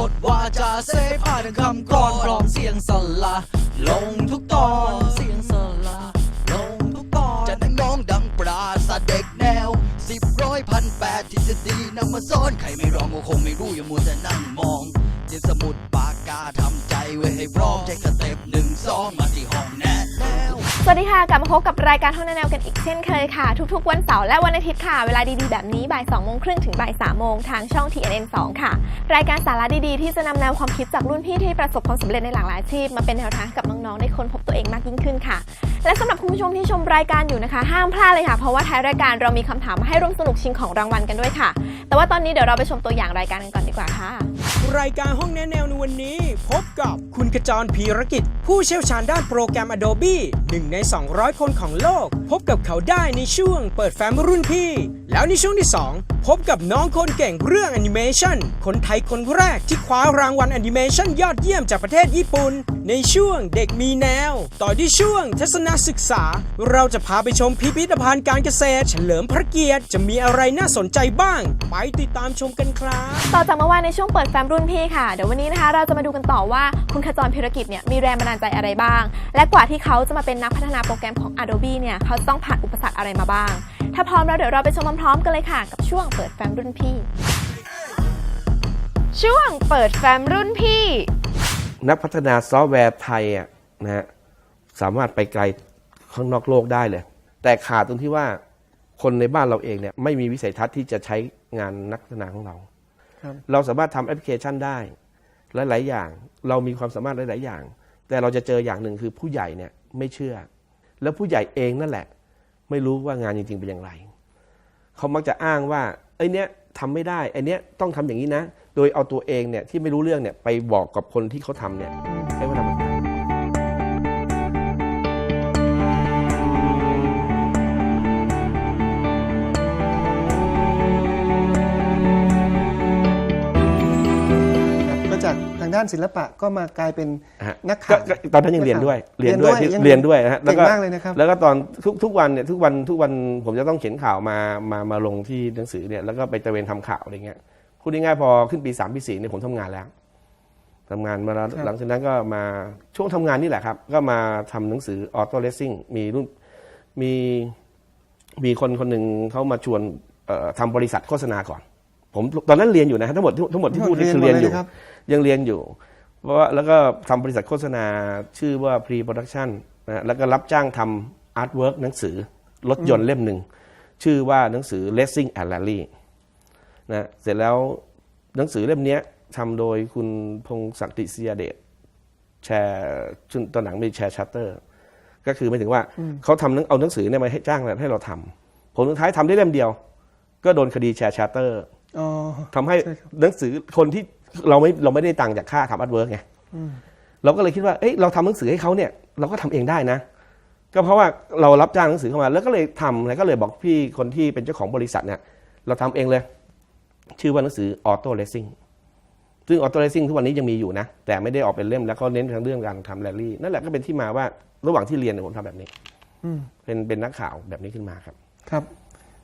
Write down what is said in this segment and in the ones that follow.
บทวาจาเสพาถึงคำกรอนพร้อมเสียงสละลงทุกตอนเสียงสละลงทุกตอนจะนั่งน้องดังปราศาสตร์เด็กแนวสิบร้อยพันแปดที่จะดีนำมาซ้อนใครไม่ร้องก็คงไม่รู้อย่ามัวแต่นั่งมองเจ็บสมุดปากกาทำใจไว้ให้พร้อมใช้สเต็ปหนึ่งสองมาที่ห้องแนะแน วสวัสดีค่ะ กลับมาพบกับรายการท่องแนวกันอีกเช่นเคยค่ะ ทุกๆ วันเสาร์และวันอาทิตย์ค่ะ เวลาดีๆ แบบนี้บ่าย2โมงครึ่งถึงบ่าย3โมงทางช่อง TNN 2 ค่ะ รายการสาระดีๆ ที่จะนำแนวความคิดจากรุ่นพี่ที่ประสบความสำเร็จในหลากหลายอาชีพ มาเป็นแนวทางให้กับน้องๆได้ค้นพบตัวเองมากยิ่งขึ้นค่ะ และสำหรับคุณผู้ชมที่ชมรายการอยู่นะคะ ห้ามพลาดเลยค่ะ เพราะว่าท้ายรายการเรามีคำถามมาให้ร่วมสนุกชิงของรางวัลกันด้วยค่ะ แต่ว่าตอนนี้เดี๋ยวเราไปชมตัวอย่างรายการกันก่อนดีกว่าค่ะ รายการห้องแนะแนวในวันนี้ พบกับคุณขจรพีรกิจ ผู้เชี่ยวชาญด้านโปรแกรม Adobe หนึ่งใน200 คนของโลก พบกับเขาได้ในช่วงเปิดแฟ้มรุ่นพี่ แล้วในช่วงที่ 2 พบกับน้องคนเก่งเรื่องแอนิเมชันคนไทยคนแรกที่คว้ารางวัลแอนิเมชันยอดเยี่ยมจากประเทศญี่ปุ่น ในช่วงเด็กมีแนว ต่อที่ช่วงทัศนศึกษา เราจะพาไปชมพิพิธภัณฑ์การเกษตร เฉลิมพระเกียรติจะมีอะไรน่าสนใจบ้าง ไปติดตามชมกันครับ ต่อจากเมื่อวานในช่วงเปิดแฟ้มรุ่นพี่ค่ะ เดี๋ยววันนี้นะคะ เราจะมาดูกันต่อว่าคุณขจรพิรกิจเนี่ยมีแรงบันดาลใจอะไรบ้าง และกว่าที่เขาจะมาเป็นนักพฒนาโปรแกรมของ Adobe เนี่ยเขาต้องผ่านอุปสรรคอะไรมาบ้าง ถ้าพร้อมแล้วเดี๋ยวเราไปชมพร้อมๆกันเลยค่ะ กับช่วงเปิดแฟ้มรุ่นพี่ ช่วงเปิดแฟ้มรุ่นพี่ นักพัฒนาซอฟต์แวร์ไทยอะนะฮะสามารถไปไกลข้างนอกโลกได้เลย แต่ขาดตรงที่ว่าคนในบ้านเราเองเนี่ยไม่มีวิสัยทัศน์ที่จะใช้งานนักพัฒนาของเราครับเราสามารถทำแอปพลิเคชันได้หลายๆอย่าง เรามีความสามารถหลาย ๆ อย่าง แต่เราจะเจออย่างหนึ่งคือผู้ใหญ่เนี่ย ไม่เชื่อ แล้วผู้ใหญ่เองนั่นแหละ ไม่รู้ว่างานจริง ๆ เป็นอย่างไร เขามักจะอ้างว่าไอ้นี้ทำไม่ได้ไอ้นี้ต้องทำอย่างนี้นะ โดยเอาตัวเองเนี่ยที่ไม่รู้เรื่องเนี่ยไปบอกกับคนที่เขาทำเนี่ยให้เขาทำากทางด้านศิลปะก็มากลายเป็นฮะนักข่าวก็ก็ตอนนั้นยังเรียนด้วยเรีเรียยนนด้ด้ววยยยังเรียนด้วยนะฮะเก่งแล้วก็มากเลยนะครับแล้วก็ตอนทุกทุกวันเนี่ยทุกวันทุกวันผมจะต้องเขียนข่าวมามามาลงที่หนังสือเนี่ยแล้วก็ไปตระเวนทำข่าวอะไรเงี้ยพูดง่ายๆพอขึ้นปีสามปีสี่เนี่ยผมทำงานแล้วทำงานมาแล้วครับหลังจากนั้นก็มาช่วงทำงานนี่แหละครับ ก็มาทำหนังสือออโต้เลสซิ่งมีรุ่นมีมีคนคนหนึ่งเขามาชวนเอ่อทำบริษัทโฆษณาก่อนผมตอนนั้นเรียนอยู่นะฮะทั้งหมดทั้งหมดที่พูดนี่คือเรียนอยู่เรี ยนหมดเลยนะครับยังเรียนอยู่เพราะว่าแล้วก็ทำบริษัทโฆษณาชื่อว่า Pre Production นะฮะแล้วก็รับจ้างทำอาร์ตเวิร์กหนังสือรถยนต์เล่มหนึ่ง ชื่อว่าหนังสือ Racing and Rally นะเสร็จแล้วหนังสือเล่มเนี้ยทำโดยคุณพงศักดิ์ติเสียเดชแชร์ชุนตอนหลังมีแชร์ชัตเตอร์ ก็คือหมายถึงว่าเขาทำหนังเอาหนังสือเนี่ยมาให้จ้างให้เราทำผลสุดท้ายทำได้เล่มเดียว ก็โดนคดีแชร์ชัตเตอร์อ๋อทำให้ใช่ครับหนังสือคนที่ เราไม่เราไม่ได้ตังค์จากค่าทำอาร์ตเวิร์กไงเราก็เลยคิดว่าเอ้ยเราทำหนังสือให้เขาเนี่ยเราก็ทำเองได้นะ ก็เพราะว่าเรารับจ้างหนังสือเข้ามา แล้วก็เลยทำแล้วก็เลยบอกพี่คนที่เป็นเจ้าของบริษัทเนี่ยเราทำเองเลย ชื่อว่าหนังสือออโต้เลสซิ่งซึ่งออโต้เลสซิ่งทุกวันนี้ยังมีอยู่นะ แต่ไม่ได้ออกเป็นเล่มแล้วก็เน้นทางเรื่องการทำแรลลี่นั่นแหละก็เป็นที่มาว่าระหว่างที่เรียนเนี่ยผมทำแบบนี้อืมเป็นเป็นนักข่าวแบบนี้ขึ้นมาครับ ครับ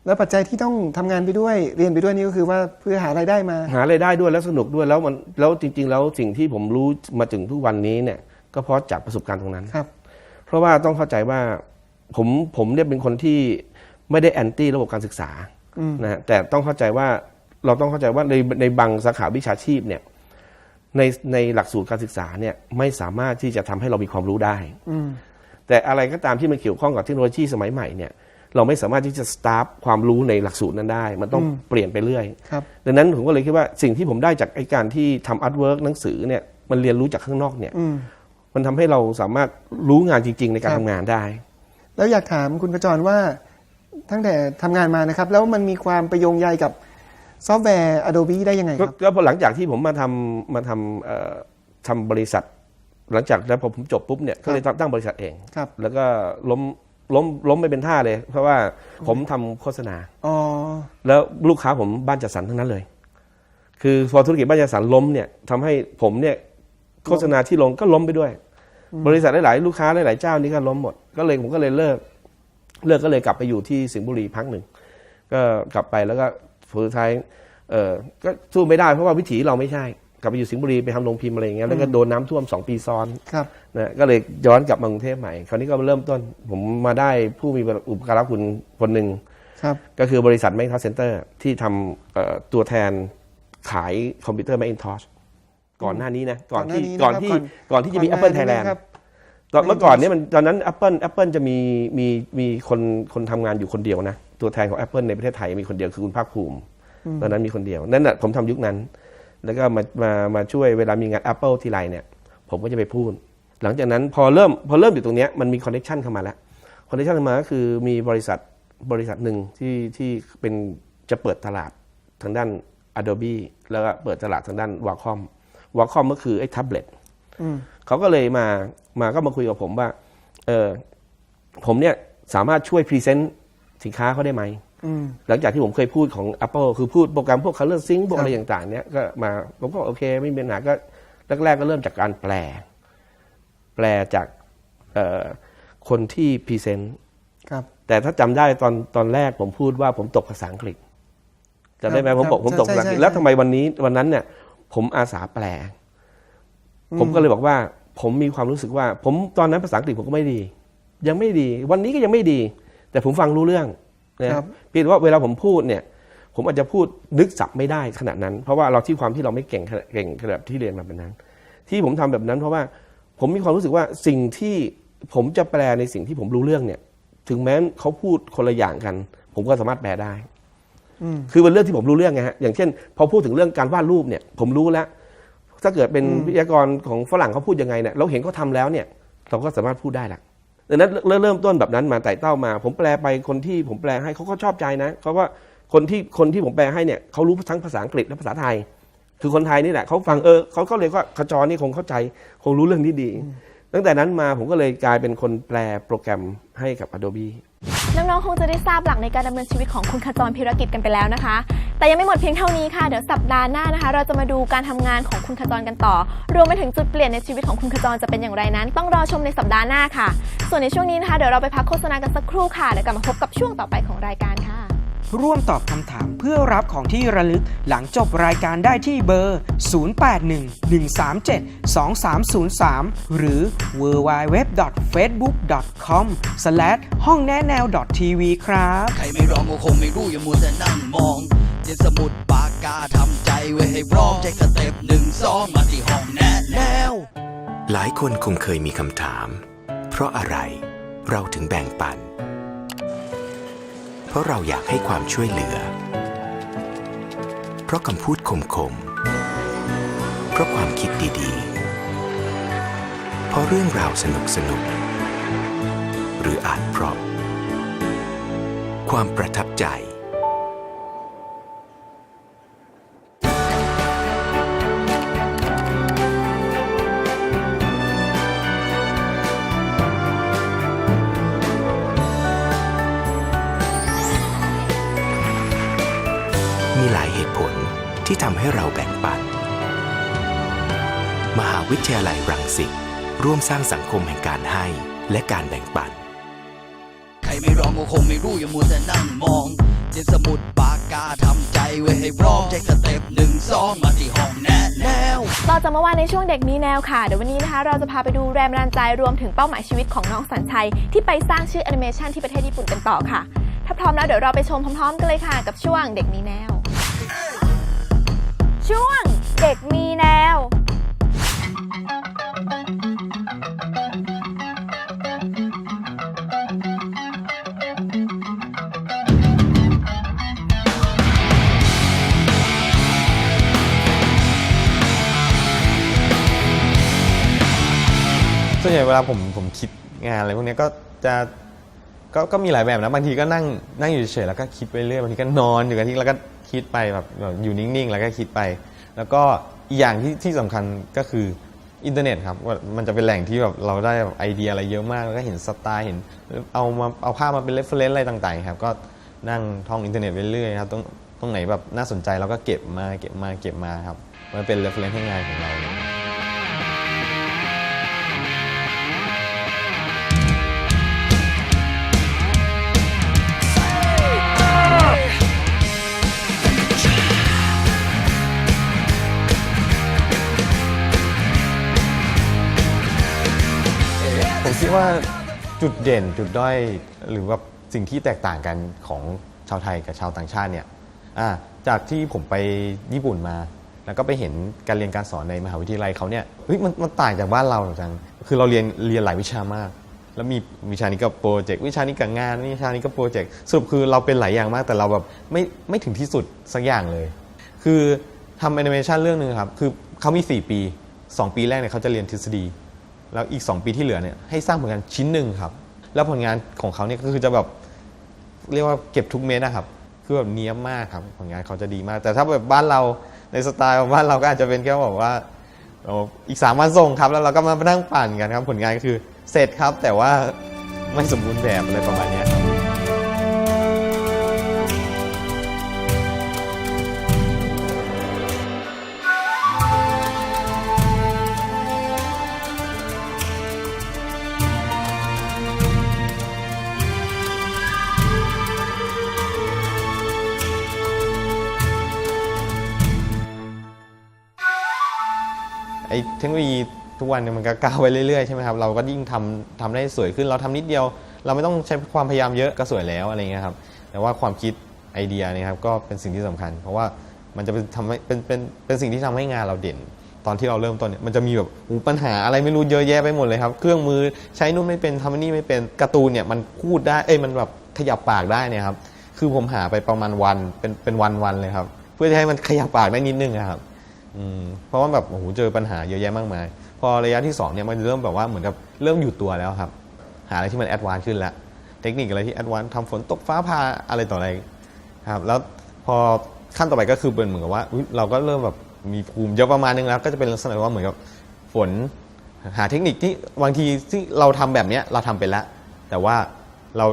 แล้วปัจจัยที่ต้องทำงานไปด้วยเรียนไปด้วยนี่ก็คือว่าเพื่อหารายได้มา หารายได้ด้วยแล้วสนุกด้วยแล้วมันแล้วจริง ๆ แล้วสิ่งที่ผมรู้มาถึงทุกวันนี้เนี่ยก็เพราะจากประสบการณ์ตรงนั้นครับ เพราะว่าต้องเข้าใจว่าผมผมเนี่ยเป็นคนที่ไม่ได้แอนตี้ระบบการศึกษาอืมนะฮะแต่ต้องเข้าใจว่าเราต้องเข้าใจว่าในในบางสาขาวิชาชีพเนี่ยในในหลักสูตรการศึกษาเนี่ยไม่สามารถที่จะทำให้เรามีความรู้ได้อืมแต่อะไรก็ตามที่มันเกี่ยวข้องกับเทคโนโลยีสมัยใหม่เนี่ย เราไม่สามารถที่จะสตาร์ทความรู้ในหลักสูตรนั้นได้ มันต้องอืมเปลี่ยนไปเรื่อย ครับ ดังนั้นผมก็เลยคิดว่าสิ่งที่ผมได้จากไอ้การที่ทำอาร์ตเวิร์กหนังสือเนี่ยมันเรียนรู้จากข้างนอกเนี่ย อืม มันทำให้เราสามารถรู้งานจริง ๆ ในการครับ ทำงานได้ แล้วอยากถามคุณกระจรว่าตั้งแต่ทำงานมานะครับ แล้วมันมีความประโยงใยกับซอฟต์แวร์ Adobe ได้ยังไงคก็รับก็พอหลังจากที่ผมมาทำมาทำเอ่อทำบริษัท หลังจากแล้วพอผมจบปุ๊บเนี่ยก็เลยตั้งตั้งบริษัทเอง ครับ แล้วก็ล้ม ล้มล้มไม่เป็นท่าเลย เพราะว่าผมทำโฆษณา อ๋อ แล้วลูกค้าผมบ้านจัดสรรทั้งนั้นเลย คือพอธุรกิจบ้านจัดสรรล้มเนี่ยทำให้ผมเนี่ยโฆษณาที่ลงก็ล้มไปด้วย บริษัทหลายๆลูกค้าหลายๆเจ้านี่ก็ล้มหมด ก็เลยผมก็เลยเลิก เลิกก็เลยกลับไปอยู่ที่สิงห์บุรีพักหนึ่ง ก็กลับไปแล้วก็สุดท้ายเออก็สู้ไม่ได้เพราะว่าวิถีเราไม่ใช่ กลับไปอยู่สิงห์บุรีไปทำโรงพิมพ์อะไรอย่างเงี้ยแล้วก็โดนน้ำท่วมสองปีซ้อน ครับ นะก็เลยย้อนกลับมากรุงเทพใหม่ คราวนี้ก็เริ่มต้น ผมมาได้ผู้มีอุปการะคุณคนหนึ่ง ครับ ก็คือบริษัท Macintosh Center ที่ทำเอ่อตัวแทนขายคอมพิวเตอร์ Macintosh ก่อนหน้านี้นะก่อนที่ก่ก่ออนนหน้านี้ที่นะครับก่อนที่จะมี ก่อนหน้า Apple นี้ Thailand นะครับตอนเมื่อก่อนเนี้มันตอนนั้น Apple Apple จะมีมีมีคนคนทำงานอยู่คนเดียวนะ ตัวแทนของ Apple ในประเทศไทยมีคนเดียวคือคุณภาคภูมิตอนนั้นมีคนเดียวนั่นแหะผมทำยุคนั้น แล้วก็มามามาช่วยเวลามีงาน Apple ทีไรเนี่ย ผมก็จะไปพูด หลังจากนั้นพอเริ่มพอเริ่มอยู่ตรงเนี้ยมันมีคอนเน c t ชันเข้ามาแล้วคอนเน c t ชันเข้ามาก็คือมีบริษัทบริษัทหนึ่งที่ที่เป็นจะเปิดตลาดทางด้าน Adobe แล้วก็เปิดตลาดทางด้าน Wacom Wacom ก็คือไอ้แท็บเล็ตอืมเขาก็เลยมามาก็มาคุยกับผมว่าเออผมเนี่ยสามารถช่วยพรีเซนต์สินค้าเขาได้ไหมอืม หลังจากที่ผมเคยพูดของ Apple คือพูดโปรแกรมพวก Color Sync พวกครับอะไรต่างๆเนี้ยก็มาผมก็โอเคไม่มีปัญหาก็แรกๆก็เริ่มจากการแปล แปลจากเอ่อคนที่พรีเซนต์ครับแต่ถ้าจำได้ตอนตอนแรกผมพูดว่าผมตกภาษาอังกฤษจำได้ไหมครับผมบอกครับผมตกภาษาอังกฤษใช่ใช่แล้วทำไมวันนี้วันนั้นเนี่ย ผมอาสาแปล ผมก็เลยบอกว่า ผมมีความรู้สึกว่า ผมตอนนั้นภาษาอังกฤษผมก็ไม่ดี ยังไม่ดี วันนี้ก็ยังไม่ดี แต่ผมฟังรู้เรื่อง นะครับเพียงแต่ว่าเวลาผมพูดเนี่ย ผมอาจจะพูดนึกศัพท์ไม่ได้ขนาดนั้น เพราะว่าเราที่ความที่เราไม่เก่งขนาดเก่งขนาดที่เรียนมาแบบนั้น ที่ผมทำแบบนั้น เพราะว่าผมมีความรู้สึกว่าสิ่งที่ผมจะแปลในสิ่งที่ผมรู้เรื่องเนี่ย ถึงแม้เขาพูดคนละอย่างกัน ผมก็สามารถแปลได้อืมคือเป็นเรื่องที่ผมรู้เรื่องไงฮะอย่างเช่น พอพูดถึงเรื่องการวาดรูปเนี่ย ผมรู้แล้วถ้าเกิดเป็นวิทยากรของฝรั่งเขาพูดยังไงเนี่ยเราเห็นเขาทาแล้วเนี่ย เราก็สามารถพูดได้ละ ดังนั้นเริ่มเริ่มต้นแบบนั้นมาไต่เต้ามา ผมแปลไปคนที่ผมแปลให้เขาก็ชอบใจนะเพราะว่าคนที่คนที่ผมแปลให้เนี่ยเขารู้ทั้งภาษาอังกฤษและภาษาไทย คือคนไทยนี่แหละเขาฟังเออเขาเขาเลยว่าขจรนี่คงเข้าใจคงรู้เรื่องนี้ดี ตั้งแต่นั้นมาผมก็เลยกลายเป็นคนแปลโปรแกรมให้กับ Adobe น้องๆคงจะได้ทราบหลักในการดำเนินชีวิตของคุณขจรพิรกิจกันไปแล้วนะคะ แต่ยังไม่หมดเพียงเท่านี้ค่ะ เดี๋ยวสัปดาห์หน้านะคะ เราจะมาดูการทำงานของคุณขจรกันต่อ รวมไปถึงจุดเปลี่ยนในชีวิตของคุณขจรจะเป็นอย่างไรนั้น ต้องรอชมในสัปดาห์หน้าค่ะ ส่วนในช่วงนี้นะคะเดี๋ยวเราไปพักโฆษณากันสักครู่ค่ะเดี๋ยวกลับมาพบกับช่วงต่อไปของรายการค่ะ ร่วมตอบคำถามเพื่อรับของที่ระลึกหลังจบรายการได้ที่เบอร์ 0811372303 หรือ www.facebook.com ห้องแนะแนว .tv ครับ ใครไม่ร้องก็คงไม่รู้อย่ามัวแต่นั่งมองเจ็นสมุดปากกาทำใจไว้ให้พร้อมใช้สเต็ปหนึ่งสองมาที่ห้องแนะแนว หลายคนคงเคยมีคำถาม เพราะอะไรเราถึงแบ่งปันเพ ราะเราอยากให้ความช่วยเหลือ เพราะคำพูดคมๆ เพราะความคิดดีๆ เพราะเรื่องราวสนุกสนุก หรืออาจเพราะ ความประทับใจ ให้เราแบ่งปัน มหาวิทยาลัยรังสิตร่วมสร้างสังคมแห่งการให้และการแบ่งปัน ใครไม่ร้องก็คงไม่รู้อย่ามัวแต่นั่งมองเจ็นสมุดปากกาทำใจไว้ให้พร้อมใช้สเต็ปหนึ่งสองมาที่ห้องแนะแนว ต่อจากเมื่อวานในช่วงเด็กมีแนวค่ะ เดี๋ยววันนี้นะคะ เราจะพาไปดูแรงบันดาลใจรวมถึงเป้าหมายชีวิตของน้องสัญชัย ที่ไปสร้างชื่อแอนิเมชันที่ประเทศญี่ปุ่นกันต่อค่ะ ถ้าพร้อมแล้วเดี๋ยวเราไปชมพร้อมๆกันเลยค่ะ กับช่วงเด็กมีแนว ช่วงเด็กมีแนว ส่วนใหญ่เวลาผมผมคิดงานอะไรพวกเนี้ยก็จะก็ก็มีหลายแบบนะบางทีก็นั่งนั่งอยู่เฉยๆแล้วก็คิดไปเรื่อยบางทีก็นอนอยู่กับที่แล้วก็ คิดไปแบบอยู่นิ่งๆ แล้วก็คิดไป แล้วก็อีกอย่างที่ที่สำคัญก็คืออินเทอร์เน็ตครับว่ามันจะเป็นแหล่งที่แบบเราได้แบบไอเดียอะไรเยอะมาก แล้วก็เห็นสไตล์เห็นเอามาเอาภาพมาเป็นเรฟเฟรนซ์อะไรต่างๆครับก็นั่งท่องอินเทอร์เน็ตไปเรื่อยครับตรงตรงไหนแบบน่าสนใจเราก็เก็บมาเก็บมาเก็บมาครับมันเป็นเรฟเฟรนซ์ให้งานของเรา คิดว่าจุดเด่นจุดด้อยหรือว่าสิ่งที่แตกต่างกันของชาวไทยกับชาวต่างชาติเนี่ยอ่าจากที่ผมไปญี่ปุ่นมา แล้วก็ไปเห็นการเรียนการสอนในมหาวิทยาลัยเขาเนี่ยเฮ้ยมันมันต่างจากบ้านเราจังคือเราเรียนเรียนหลายวิชามาก แล้วมีวิชานี้ก็โปรเจกต์วิชานี้ก็งานวิชานี้ก็โปรเจกต์สรุปคือเราเป็นหลายอย่างมาก แต่เราแบบไม่ไม่ถึงที่สุดสักอย่างเลย คือทำแอนิเมชันเรื่องหนึ่งครับคือเขามี 4 ปี 2 ปีแรกเนี่ยเขาจะเรียนทฤษฎี แล้วอีก 2 ปีที่เหลือเนี่ยให้สร้างผลงานชิ้นหนึ่งครับ แล้วผลงานของเขาเนี่ยก็คือจะแบบเรียกว่าเก็บทุกเม็ดนะครับ คือแบบเนี้ยบมากครับผลงานเขาจะดีมาก แต่ถ้าแบบบ้านเราในสไตล์ของบ้านเราก็อาจจะเป็นแค่บอกว่าอีกสามวันส่งครับ แล้วเราก็มานั่งปั่นกันครับ ผลงานก็คือเสร็จครับ แต่ว่าไม่สมบูรณ์แบบอะไรประมาณนี้ เทคโนโลยีทุกวันเนี่ยมันก็ก้าวไปเรื่อยๆใช่ไหมครับเราก็ยิ่งทำทำได้สวยขึ้นเราทำนิดเดียว เราไม่ต้องใช้ความพยายามเยอะก็สวยแล้วอะไรเงี้ยครับแต่ว่าความคิดไอเดียเนี่ยครับก็เป็นสิ่งที่สำคัญ เพราะว่ามันจะเป็นทำให้เป็นเป็นเป็นสิ่งที่ทำให้งานเราเด่น ตอนที่เราเริ่มต้นเนี่ยมันจะมีแบบปัญหาอะไรไม่รู้เยอะแยะไปหมดเลยครับ เครื่องมือใช้นู่นไม่เป็นทำนี่ไม่เป็นการ์ตูนเนี่ยมันพูดได้เอ้ยมันแบบขยับปากได้เนี่ยครับคือผมหาไปประมาณวันเป็นเป็นวันวันเลยครับ เพื่อจะให้มันขยับปากได้นิดนึงอะครับ เพราะว่าแบบโอ้โหเจอปัญหาเยอะแยะมากมาย พอระยะที่2เนี่ยมันเริ่มแบบว่าเหมือนกับเริ่มอยู่ตัวแล้วครับ หาอะไรที่มันแอดวานซ์ขึ้นแล้ว เทคนิคอะไรที่แอดวานซ์ทำฝนตกฟ้าผ่าอะไรต่ออะไรครับ แล้วพอขั้นต่อไปก็คือเป็นเหมือนกับว่าเราก็เริ่มแบบมีภูมิเยอะประมาณนึงแล้ว ก็จะเป็นลักษณะว่าเหมือนกับฝนหาเทคนิคที่บางทีที่เราทำแบบเนี้ยเราทำเป็นแล้ว แต่ว่าเรา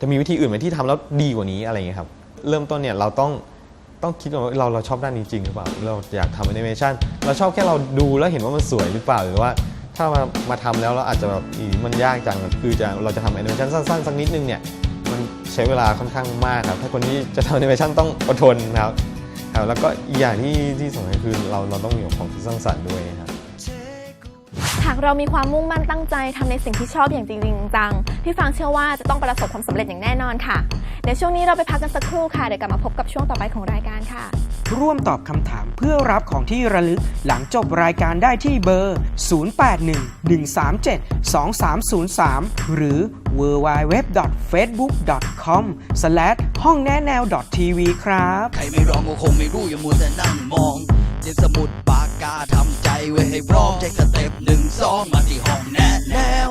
จะมีวิธีอื่นไหมที่ทำแล้วดีกว่านี้อะไรอย่างเงี้ยครับ เริ่มต้นเนี่ยเราต้อง ต้องคิดว่าเราเราชอบด้านนี้จริงหรือเปล่า เราอยากทำแอนิเมชันเราชอบแค่เราดูแล้วเห็นว่ามันสวยหรือเปล่าหรือว่า ถ้ามามาทำแล้วเราอาจจะแบบอีมันยากจังคือจะเราจะทำแอนิเมชันสั้นๆสักนิดนึงเนี่ยมันใช้เวลาค่อนข้างมากครับถ้าคนที่จะทำแอนิเมชันต้องอดทนครับครับแล้วก็อีกอย่างที่ที่สำคัญคือเราเราต้องมีความคิดสร้างสรรค์ด้วยครับหากเรามีความมุ่งมั่นตั้งใจทำในสิ่งที่ชอบอย่างจริงจังพี่ฟางเชื่อว่าจะต้องประสบความสำเร็จอย่างแน่นอนค่ะ ดี๋ยวช่วงนี้เราไปพักกันสักครู่ค่ะ เดี๋ยวกลับมาพบกับช่วงต่อไปของรายการค่ะ ร่วมตอบคำถามเพื่อรับของที่ระลึกหลังจบรายการได้ที่เบอร์ 0811372303 หรือ www.facebook.com ห้องแนะแนว .tv ครับ ใครไม่ร้องก็คงไม่รู้อย่ามัวแต่นั่งมองเจ็บสมุดปากกาทำใจไว้ให้พร้อมใช้สเต็ปหนึ่งสองมาที่ห้องแนะแนว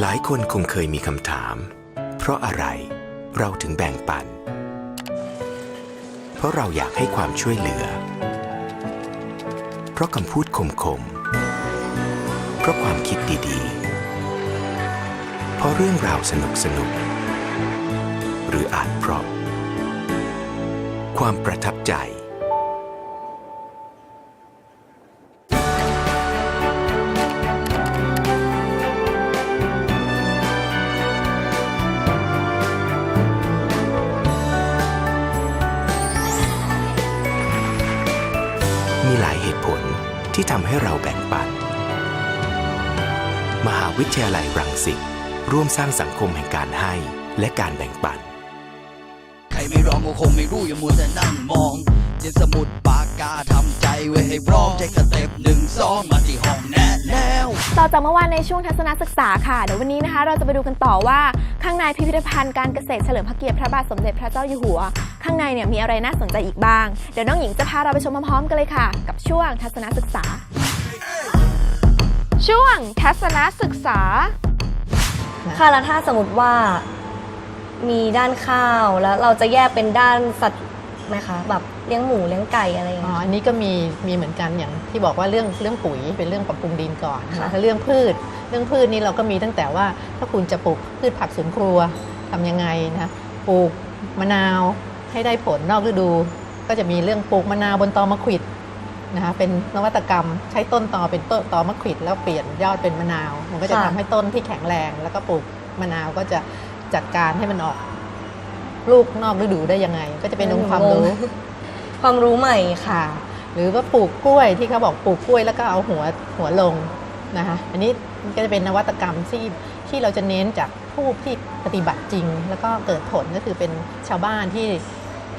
หลายคนคงเคยมีคำถาม เพราะอะไร เราถึงแบ่งปัน เพราะเราอยากให้ความช่วยเหลือ เพราะคำพูดคมๆ เพราะความคิดดีๆ เพราะเรื่องราวสนุกสนุก หรืออาจเพราะ ความประทับใจ ให้เราแบ่งปัน มหาวิทยาลัยรังสิตร่วมสร้างสังคมแห่งการให้และการแบ่งปัน ใครไม่ร้องก็คงไม่รู้อย่ามัวแต่นั่งมองเจ็บสมุดปากกาทำใจไว้ให้พร้อมใช้สเต็ปหนึ่งสองมาที่ห้องแนะแนวต่อจากเมื่อวานในช่วงทัศนศึกษาค่ะ เดี๋ยววันนี้นะคะ เราจะไปดูกันต่อว่าข้างในพิพิธภัณฑ์การเกษตรเฉลิมพระเกียรติพระบาทสมเด็จพระเจ้าอยู่หัว ข้างในเนี่ยมีอะไรน่าสนใจอีกบ้าง เดี๋ยวน้องหญิงจะพาเราไปชมพร้อมๆกันเลยค่ะ กับช่วงทัศนศึกษา ช่วงทัศนศึกษา ค่ะแล้วถ้าสมมติว่ามีด้านข้าวแล้วเราจะแยกเป็นด้านสัตว์ไหมคะแบบเลี้ยงหมูเลี้ยงไก่อะไรอย่างอ๋อเงี้ย อันนี้ก็มีมีเหมือนกันอย่างที่บอกว่าเรื่องเรื่องปุ๋ยเป็นเรื่องปรับปรุงดินก่อนค่ะถ้าเรื่องพืช เรื่องพืชนี่เราก็มีตั้งแต่ว่าถ้าคุณจะปลูกพืชผักสวนครัวทำยังไงนะปลูกมะนาวให้ได้ผลนอกฤดู ก็จะมีเรื่องปลูกมะนาวบนตอมะขวิด นะคะเป็นนวัตกรรมใช้ต้นตอเป็นต้นตอมะขวิดแล้วเปลี่ยนยอดเป็นมะนาว มันก็จะทำให้ต้นที่แข็งแรง แล้วก็ปลูกมะนาวก็จะจัดการให้มันออกลูกนอกฤดูได้ยังไง ก็จะเป็นองค์ความรู้ ความรู้ใหม่ค่ะ ค่ะหรือว่าปลูกกล้วยที่เขาบอกปลูกกล้วยแล้วก็เอาหัวหัวลงนะคะอันนี้ก็จะเป็นนวัตกรรมที่ที่เราจะเน้นจากผู้ที่ปฏิบัติจริง แล้วก็เกิดผลก็คือเป็นชาวบ้านที่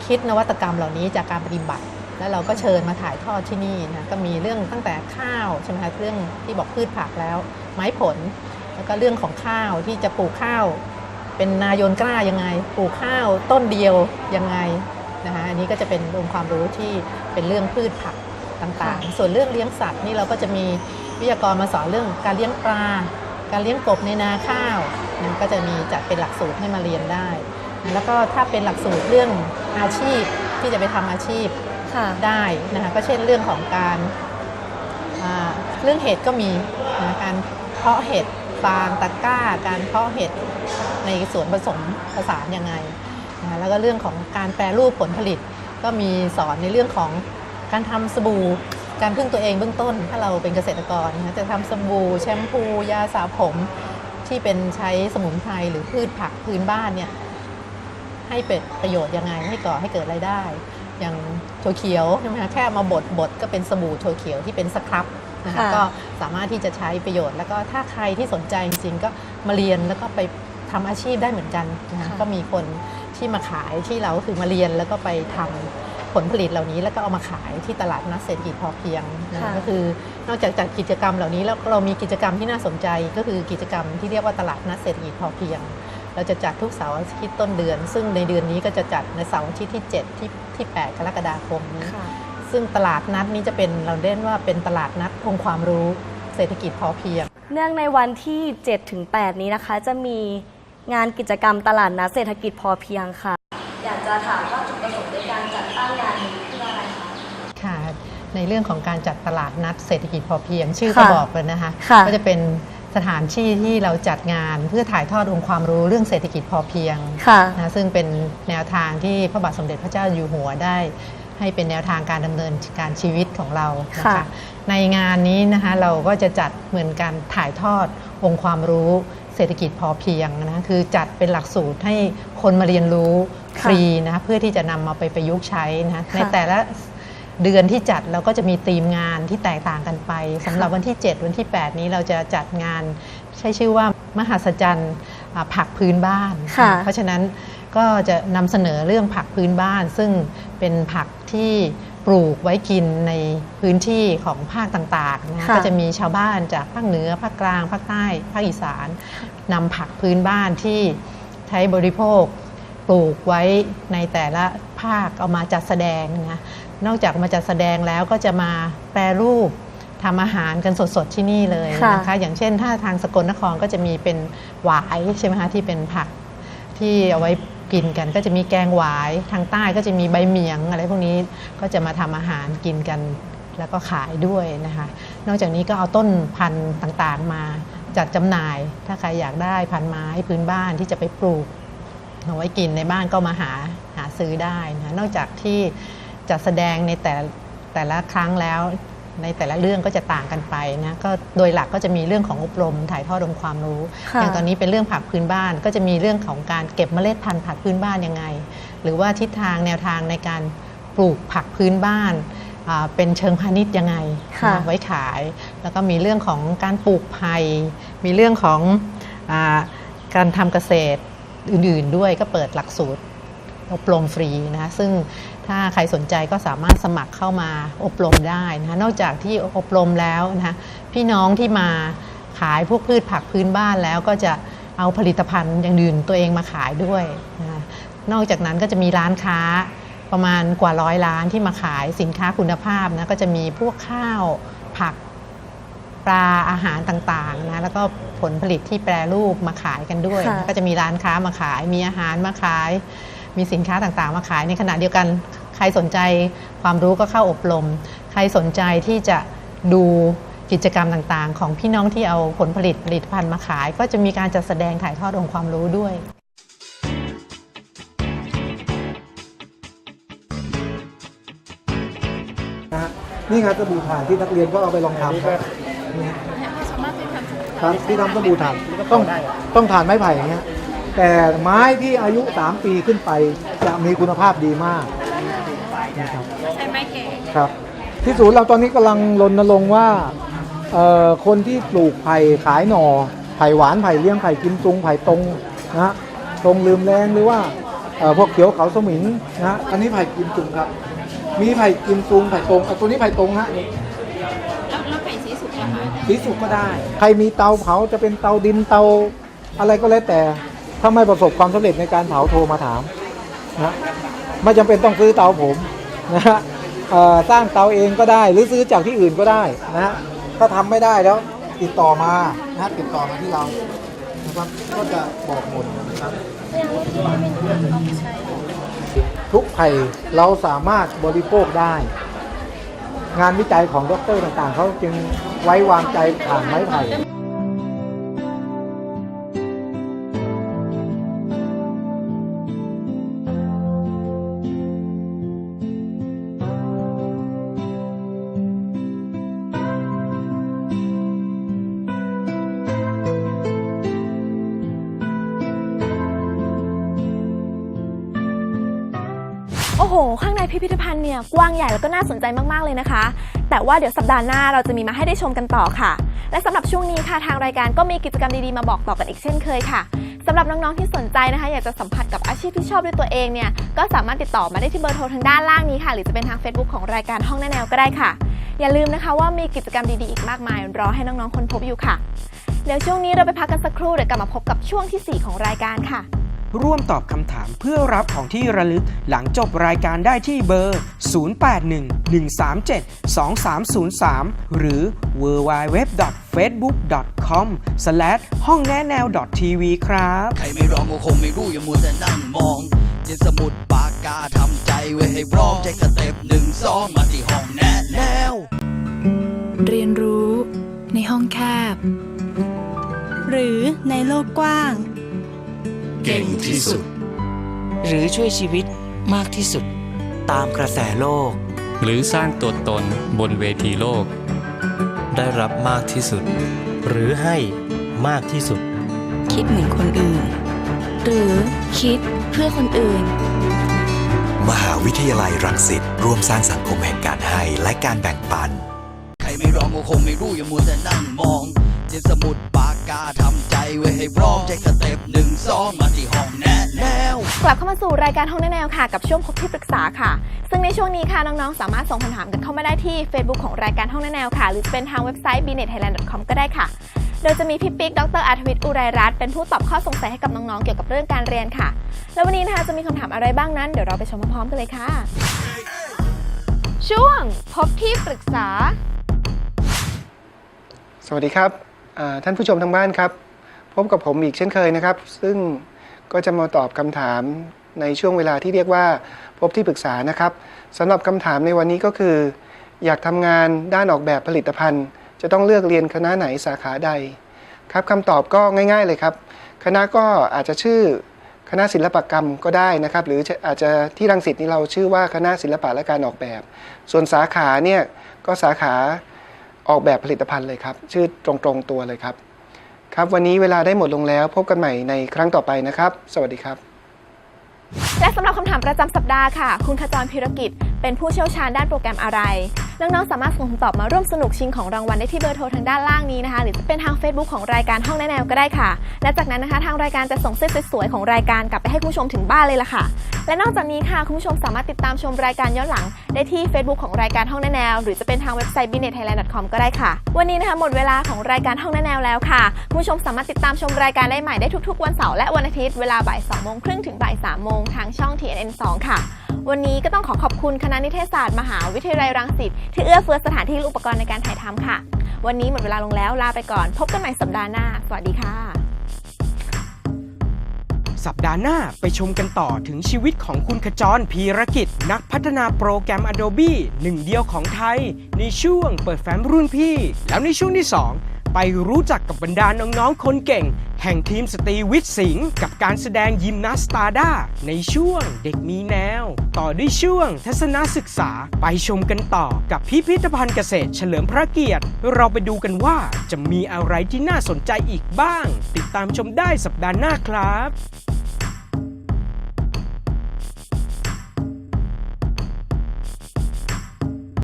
คิดนวัตกรรมเหล่านี้จากการปฏิบัติ แล้วเราก็เชิญมาถ่ายทอดที่นี่นะก็มีเรื่องตั้งแต่ข้าวใช่ไหมคะเรื่องที่บอกพืชผักแล้ว ไม้ผล แล้วก็เรื่องของข้าวที่จะปลูกข้าว เป็นนายนกล้ายังไง ปลูกข้าวต้นเดียวยังไงนะคะอันนี้ก็จะเป็นองค์ความรู้ที่เป็นเรื่องพืชผักต่างๆ ส่วนเรื่องเลี้ยงสัตว์นี่เราก็จะมีวิทยากรมาสอนเรื่องการเลี้ยงปลา การเลี้ยงกบในนาข้าวนะก็จะมีจัดเป็นหลักสูตรให้มาเรียนได้ แล้วก็ถ้าเป็นหลักสูตรเรื่องอาชีพที่จะไปทำอาชีพ ได้นะคะก็เช่นเรื่องของการเรื่องเห็ดก็มีนะการเพาะเห็ดฟางตะกร้า การเพาะเห็ดในสวนผสมผสานยังไงนะแล้วก็เรื่องของการแปรรูปผลผลิต ก็มีสอนในเรื่องของการทำสบู่การพึ่งตัวเองเบื้องต้น ถ้าเราเป็นเกษตรกรนะจะทำสบู่แชมพู ยาสระผมที่เป็นใช้สมุนไพรหรือพืชผักพื้นบ้านเนี่ยให้เป็นประโยชน์ยังไงให้ก่อให้เกิดรายได้ อย่างโชเขียวใช่ไหมคะแค่มาบดบดก็เป็นสบู่โชเขียวที่เป็นสครับนะคะค่ะก็สามารถที่จะใช้ประโยชน์ แล้วก็ถ้าใครที่สนใจจริงๆก็มาเรียนแล้วก็ไปทำอาชีพได้เหมือนกันนะคะก็มีคนที่มาขายที่เราก็คือมาเรียนแล้วก็ไปทำผลผลิตเหล่านี้แล้วก็เอามาขายที่ตลาดนัดเศรษฐกิจพอเพียงนะคะก็คือนอกจากจัดกิจกรรมเหล่านี้แล้วเรามีกิจกรรมที่น่าสนใจก็คือกิจกรรมที่เรียกว่าตลาดนัดเศรษฐกิจพอเพียง เราจะจัดทุกเสาร์อาทิตย์ต้นเดือน ซึ่งในเดือนนี้ก็จะจัดในเสาร์อาทิตย์ที่ 7 ที่ที่ 8 กรกฎาคมนี้ค่ะซึ่งตลาดนัดนี้จะเป็นเราเรียกว่าเป็นตลาดนัดองค์ความรู้เศรษฐกิจพอเพียง เนื่องในวันที่7ถึง8นี้นะคะ จะมีงานกิจกรรมตลาดนัดเศรษฐกิจพอเพียงค่ะ อยากจะถามว่าจุดประสงค์ในการจัดตั้งงานนี้เพื่ออะไรคะค่ะในเรื่องของการจัดตลาดนัดเศรษฐกิจพอเพียง ชื่อก็ค่ะบอกเลยนะคะค่ะก็จะเป็น สถานที่ที่เราจัดงานเพื่อถ่ายทอดองค์ความรู้เรื่องเศรษฐกิจพอเพียงค่ะนะซึ่งเป็นแนวทางที่พระบาทสมเด็จพระเจ้าอยู่หัวได้ ให้เป็นแนวทางการดำเนินการชีวิตของเรานะค่ะคะในงานนี้นะคะเราก็จะจัดเหมือนการถ่ายทอดองค์ความรู้เศรษฐกิจพอเพียงนะคือจัดเป็นหลักสูตรให้คนมาเรียนรู้ฟรีนะคะเพื่อที่จะนำมาไปประยุกต์ใช้นะคะในแต่ละ เดือนที่จัดเราก็จะมีธีมงานที่แตกต่างกันไปสำหรับวันที่ 7 วันที่ 8 นี้เราจะจัดงาน ใช้ชื่อว่ามหัศจรรย์อ่าผักพื้นบ้าน ค่ะ เพราะฉะนั้นก็จะนำเสนอเรื่องผักพื้นบ้าน ซึ่งเป็นผักที่ปลูกไว้กินในพื้นที่ของภาคต่างๆนะค่ะ ก็จะมีชาวบ้านจากภาคเหนือภาคกลางภาคใต้ภาคอีสานนำผักพื้นบ้านที่ใช้บริโภคปลูกไว้ในแต่ละ ภาคเอามาจัดแสดงนะนอกจากมาจัดแสดงแล้วก็จะมาแปรรูปทำอาหารกันสดๆที่นี่เลยค่ะนะคะ อย่างเช่น ถ้าทางสกลนครก็จะมีเป็นหวายใช่ไหมคะที่เป็นผักที่เอาไว้กินกันก็จะมีแกงหวายทางใต้ก็จะมีใบเหมียงอะไรพวกนี้ก็จะมาทำอาหารกินกันแล้วก็ขายด้วยนะคะ นอกจากนี้ก็เอาต้นพันธุ์ต่างๆมาจัดจำหน่าย ถ้าใครอยากได้พันไม้พื้นบ้านที่จะไปปลูกเอาไว้กินในบ้านก็มาหาหา ซื้อได้นะนอกจากที่จัดแสดงในแต่แต่ละครั้งแล้ว ในแต่ละเรื่องก็จะต่างกันไปนะก็โดยหลักก็จะมีเรื่องของอบรม ถ่ายทอดองค์ความรู้ค่ะอย่างตอนนี้เป็นเรื่องผักพื้นบ้าน ก็จะมีเรื่องของการเก็บเมล็ดพันธุ์ผักพื้นบ้านยังไง หรือว่าทิศทางแนวทางในการปลูกผักพื้นบ้านอ่าเป็นเชิงพาณิชย์ยังไงค่ะนะไว้ขาย แล้วก็มีเรื่องของการปลูกไผ่มีเรื่องของอาการทำเกษตรอื่น ๆ ด้วยก็เปิดหลักสูตร อบรมฟรีนะคะซึ่งถ้าใครสนใจก็สามารถสมัครเข้ามาอบรมได้นะคะนอกจากที่อบรมแล้วนะคะพี่น้องที่มาขายพวกพืชผักพื้นบ้านแล้วก็จะเอาผลิตภัณฑ์อย่างอื่นตัวเองมาขายด้วยนะคะนอกจากนั้นก็จะมีร้านค้าประมาณกว่าร้อยร้านที่มาขายสินค้าคุณภาพนะก็จะมีพวกข้าวผักปลาอาหารต่างๆนะแล้วก็ผลผลิตที่แปรรูปมาขายกันด้วยค่ะก็จะมีร้านค้ามาขายมีอาหารมาขาย มีสินค้าต่างๆ มาขายในขณะเดียวกัน ใครสนใจความรู้ก็เข้าอบรม ใครสนใจที่จะดูกิจกรรมต่างๆ ของพี่น้องที่เอาผลผลิตผลิตภัณฑ์มาขาย ก็จะมีการจัดแสดงถ่ายทอดองค์ความรู้ด้วยนะฮะนี่ครับสบู่ถ่านที่นักเรียนก็เอาไปลองทำครับนี่ฮะครับที่ทำสบู่ถ่านต้องต้องถ่านไม้ไผ่อย่างเงี้ย แต่ไม้ที่อายุ 3 ปีขึ้นไปจะมีคุณภาพดีมากนะครับใช้ไม้แก่ครับ ที่ศูนย์เราตอนนี้กำลังรณรงค์ว่าเอ่อคนที่ปลูกไผ่ขายหน่อไผ่หวานไผ่เลี้ยงไผ่กิมซุงไผ่ตรงนะฮะตรงลืมแรงหรือว่าเอ่อพวกเขียวเขาสมิงนะฮะอันนี้ไผ่กิมซุงครับ มีไผ่กิมซุงไผ่ตรงเอาตัวนี้ไผ่ตรงฮะแล้วไผ่สีสุกล่ะคะสีสุกก็ได้ ใครมีเตาเผาจะเป็นเตาดินเตาอะไรก็แล้วแต่ ถ้าไม่ประสบความสำเร็จในการเผาโทรมาถามนะไม่จำเป็นต้องซื้อเตาผมนะฮะสร้างเตาเองก็ได้หรือซื้อจากที่อื่นก็ได้นะฮะถ้าทำไม่ได้แล้วติดต่อมานะฮะติดต่อมาที่เรานะครับก็จะบอกหมดนะครับทุกไผ่เราสามารถบริโภคได้ งานวิจัยของดรต่างๆ เขาจึงไว้วางใจผ่านไม้ไผ่ ข้างในพิพิธภัณฑ์เนี่ยกว้างใหญ่แล้วก็น่าสนใจมากๆเลยนะคะ แต่ว่าเดี๋ยวสัปดาห์หน้าเราจะมีมาให้ได้ชมกันต่อค่ะ และสำหรับช่วงนี้ค่ะทางรายการก็มีกิจกรรมดีๆมาบอกต่อกันอีกเช่นเคยค่ะสำหรับน้องๆที่สนใจนะคะ อยากจะสัมผัสกับอาชีพที่ชอบด้วยตัวเองเนี่ยก็สามารถติดต่อมาได้ที่เบอร์โทรทางด้านล่างนี้ค่ะ หรือจะเป็นทาง Facebook ของรายการห้องแนแนวก็ได้ค่ะ อย่าลืมนะคะว่ามีกิจกรรมดีๆอีกมากมายรอให้น้องๆค้นพบอยู่ค่ะเดี๋ยวช่วงนี้เราไปพักกันสักครู่เดี๋ยวกลับมาพบกับช่วงทีสี่4 ของรายการค่ะ ร่วมตอบคำถามเพื่อรับของที่ระลึกหลังจบรายการได้ที่เบอร์ 0811372303 หรือ www.facebook.com ห้องแนะแนว .tv ครับ ใครไม่ร้องก็คงไม่รู้อย่ามัวแต่นั่งมองเจ็นสมุดปากกาทำใจไว้ให้พร้อมแจ็คสเต็ปหนึ่งสองมาที่ห้องแนะแนว เรียนรู้ในห้องแคบ หรือในโลกกว้าง เก่งที่สุด หรือช่วยชีวิตมากที่สุด ตามกระแสโลก หรือสร้างตัวตนบนเวทีโลก ได้รับมากที่สุด หรือให้มากที่สุด คิดเหมือนคนอื่น หรือคิดเพื่อคนอื่น มหาวิทยาลัยรังสิตร่วมสร้างสังคมแห่งการให้และการแบ่งปัน ใครไม่ร้องก็คงไม่รู้อย่ามัวแต่นั่งมองเจ็นสมุดปากกาทำใจ ไว้ให้พร้อมแจ็คสเต็ปหนึ่งสองมาที่ห้องแนะแนว กลับเข้ามาสู่รายการห้องแนะแนวค่ะ กับช่วงพบที่ปรึกษาค่ะ ซึ่งในช่วงนี้ค่ะน้องๆ สามารถส่งคำถามกันเข้ามาได้ที่ Facebook ของรายการห้องแนะแนวค่ะ หรือจะเป็นทางเว็บไซต์ b n e t t h a i l a n d c o m ก็ได้ค่ะ โดยจะมีพี่ปิ๊กดรอาทวิทย์อุไรรัตน์เป็นผู้ตอบข้อสงสัยให้กับน้องๆ เกี่ยวกับเรื่องการเรียนค่ะ แล้ววันนี้นะคะจะมีคำถามอะไรบ้างนั้นเดี๋ยวเราไปชมพร้อมๆกันเลยค่ะ ช่วงพบที่ปรึกษา สวัสดีครับอ่าท่านผู้ชมทางบ้านครับพ บกับผมอีกเช่นเคยนะครับ ซึ่งก็จะมาตอบคำถามในช่วงเวลาที่เรียกว่าพบที่ปรึกษานะครับสำหรับคำถามในวันนี้ก็คือ อยากทำงานด้านออกแบบผลิตภัณฑ์ จะต้องเลือกเรียนคณะไหนสาขาใด ครับคำตอบก็ง่าย ๆเลยครับ คณะก็อาจจะชื่อคณะศิลปกรรมก็ได้นะครับ หรืออาจจะที่รังสิตนี่เราชื่อว่าคณะศิลปะและการออกแบบ ส่วนสาขาเนี่ยก็สาขาออกแบบผลิตภัณฑ์เลยครับ ชื่อตรงๆตัวเลยครับ ครับวันนี้เวลาได้หมดลงแล้ว พบกันใหม่ในครั้งต่อไปนะครับ สวัสดีครับ และสำหรับคำถามประจำสัปดาห์ค่ะ คุณขจรพิรกิจ เป็นผู้เชี่ยวชาญด้านโปรแกรมอะไรน้องๆสามารถส่งคำตอบมาร่วมสนุกชิงของรางวัลได้ที่เบอร์โทรทางด้านล่างนี้นะคะ หรือจะเป็นทาง Facebook ของรายการห้องแนแนวก็ได้ค่ะ และจากนั้นนะคะทางรายการจะส่งเสื้อสวยๆของรายการกลับไปให้คุณผู้ชมถึงบ้านเลยล่ะค่ะ และนอกจากนี้ค่ะคุณผู้ชมสามารถติดตามชมรายการย้อนหลัง ได้ที่ Facebook ของรายการห้องแนแนวหรือจะเป็นทางเว็บไซต์ b i n e t t h a i l a n d c o m ก็ได้ค่ะ วันนี้นะคะหมดเวลาของรายการห้องแนแนวแล้วค่ะคุณผู้ชมสามารถติดตามชมรายการได้ใหม่ได้ทุกๆ วันเสาร์และวันอาทิตย์เวลาบ่าย2โมงครึ่งถึงบ่าย3โมงทางช่อง TNN 2 ค่ะ วันนี้ก็ต้องขอขอบคุณคณะนิเทศศาสตร์มหาวิทยาลัยรังสิตที่เอื้อเฟื้อสถานที่และอุปกรณ์ในการถ่ายทำค่ะ วันนี้หมดเวลาลงแล้วลาไปก่อน พบกันใหม่สัปดาห์หน้า สวัสดีค่ะ สัปดาห์หน้าไปชมกันต่อถึงชีวิตของคุณขจรพีรกิจ นักพัฒนาโปรแกรม Adobe หนึ่งเดียวของไทย ในช่วงเปิดแฟ้มรุ่นพี่ แล้วในช่วงที่ 2 ไปรู้จักกับบรรดาน้องๆคนเก่ง แห่งทีมสตรีวิทย์สิงห์กับการแสดงยิมนาสตาดาในช่วงเด็กมีแนว ต่อด้วยช่วงทัศนศึกษาไปชมกันต่อกับพิพิธภัณฑ์เกษตรเฉลิมพระเกียรติ เราไปดูกันว่าจะมีอะไรที่น่าสนใจอีกบ้าง ติดตามชมได้สัปดาห์หน้าครับ